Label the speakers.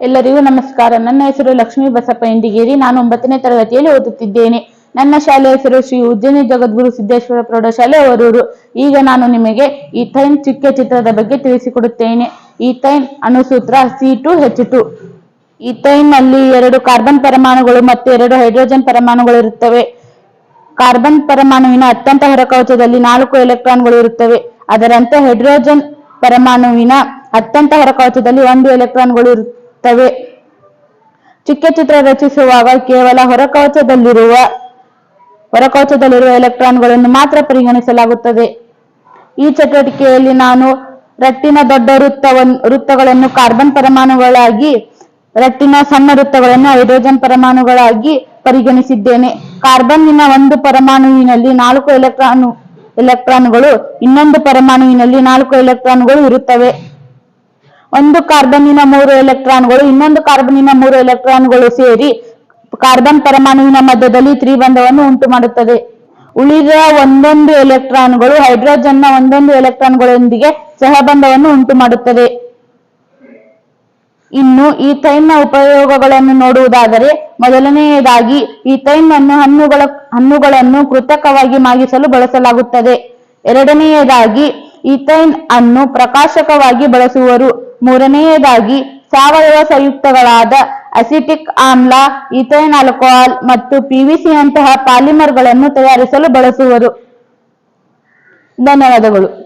Speaker 1: ಎಲ್ಲರಿಗೂ ನಮಸ್ಕಾರ. ನನ್ನ ಹೆಸರು ಲಕ್ಷ್ಮೀ ಬಸಪ್ಪ ಇಂಡಿಗೇರಿ. ನಾನು ಒಂಬತ್ತನೇ ತರಗತಿಯಲ್ಲಿ ಓದುತ್ತಿದ್ದೇನೆ. ನನ್ನ ಶಾಲೆ ಹೆಸರು ಶ್ರೀ ಉಜ್ಜನಿ ಜಗದ್ಗುರು ಸಿದ್ದೇಶ್ವರ ಪ್ರೌಢಶಾಲೆ ಅವರೂರು ಈಗ ನಾನು ನಿಮಗೆ ಈಥೈನ್ ಚುಕ್ಕೆ ಚಿತ್ರದ ಬಗ್ಗೆ ತಿಳಿಸಿಕೊಡುತ್ತೇನೆ. ಈಥೈನ್ ಅಣುಸೂತ್ರ ಸಿ ಟು ಹೆಚ್ ಟು. ಈಥೈನ್ನಲ್ಲಿ ಎರಡು ಕಾರ್ಬನ್ ಪರಮಾಣುಗಳು ಮತ್ತು ಎರಡು ಹೈಡ್ರೋಜನ್ ಪರಮಾಣುಗಳು ಇರುತ್ತವೆ. ಕಾರ್ಬನ್ ಪರಮಾಣುವಿನ ಅತ್ಯಂತ ಹೊರಕವಚದಲ್ಲಿ ನಾಲ್ಕು ಎಲೆಕ್ಟ್ರಾನ್ಗಳು ಇರುತ್ತವೆ. ಅದರಂತೆ ಹೈಡ್ರೋಜನ್ ಪರಮಾಣುವಿನ ಅತ್ಯಂತ ಹೊರಕವಚದಲ್ಲಿ ಒಂದು ಎಲೆಕ್ಟ್ರಾನ್ಗಳು ಇರುತ್ತವೆ. ಚುಕ್ಕೆ ಚಿತ್ರ ರಚಿಸುವಾಗ ಕೇವಲ ಹೊರಕವಚದಲ್ಲಿರುವ ಹೊರಕವಚದಲ್ಲಿರುವ ಎಲೆಕ್ಟ್ರಾನ್ಗಳನ್ನು ಮಾತ್ರ ಪರಿಗಣಿಸಲಾಗುತ್ತದೆ. ಈ ಚಟುವಟಿಕೆಯಲ್ಲಿ ನಾನು ರಟ್ಟಿನ ದೊಡ್ಡ ವೃತ್ತವನ್ನು ವೃತ್ತಗಳನ್ನು ಕಾರ್ಬನ್ ಪರಮಾಣುಗಳಾಗಿ, ರಟ್ಟಿನ ಸಣ್ಣ ವೃತ್ತಗಳನ್ನು ಹೈಡ್ರೋಜನ್ ಪರಮಾಣುಗಳಾಗಿ ಪರಿಗಣಿಸಿದ್ದೇನೆ. ಕಾರ್ಬನ್ನಿನ ಒಂದು ಪರಮಾಣುವಿನಲ್ಲಿ ನಾಲ್ಕು ಎಲೆಕ್ಟ್ರಾನ್, ಎಲೆಕ್ಟ್ರಾನ್ಗಳು ಇನ್ನೊಂದು ಪರಮಾಣುವಿನಲ್ಲಿ ನಾಲ್ಕು ಎಲೆಕ್ಟ್ರಾನ್ಗಳು ಇರುತ್ತವೆ. ಒಂದು ಕಾರ್ಬನ್ನಿನ ಮೂರು ಎಲೆಕ್ಟ್ರಾನ್ಗಳು, ಇನ್ನೊಂದು ಕಾರ್ಬನ್ನಿನ ಮೂರು ಎಲೆಕ್ಟ್ರಾನ್ಗಳು ಸೇರಿ ಕಾರ್ಬನ್ ಪರಮಾಣುವಿನ ಮಧ್ಯದಲ್ಲಿ ತ್ರಿಬಂಧವನ್ನು ಉಂಟು ಮಾಡುತ್ತದೆ ಉಳಿದ ಒಂದೊಂದು ಎಲೆಕ್ಟ್ರಾನ್ಗಳು ಹೈಡ್ರೋಜನ್ನ ಒಂದೊಂದು ಎಲೆಕ್ಟ್ರಾನ್ಗಳೊಂದಿಗೆ ಸಹಬಂಧವನ್ನು ಉಂಟು ಮಾಡುತ್ತದೆ ಇನ್ನು ಈಥೈನ್ನ ಉಪಯೋಗಗಳನ್ನು ನೋಡುವುದಾದರೆ, ಮೊದಲನೆಯದಾಗಿ ಈ ಈಥೈನ್ ಅನ್ನು ಹಣ್ಣುಗಳ, ಹಣ್ಣುಗಳನ್ನು ಕೃತಕವಾಗಿ ಮಾಗಿಸಲು ಬಳಸಲಾಗುತ್ತದೆ. ಎರಡನೆಯದಾಗಿ ಈಥೈನ್ ಅನ್ನು ಪ್ರಕಾಶಕವಾಗಿ ಬಳಸುವರು. ಮೂರನೆಯದಾಗಿ ಸಾವಯವ ಸಂಯುಕ್ತಗಳಾದ ಅಸಿಟಿಕ್ ಆಮ್ಲ, ಈಥೈನ್ ಆಲ್ಕೋಹಾಲ್ ಮತ್ತು ಪಿವಿಸಿಯಂತಹ ಪಾಲಿಮರ್ಗಳನ್ನು ತಯಾರಿಸಲು ಬಳಸುವರು. ಧನ್ಯವಾದಗಳು.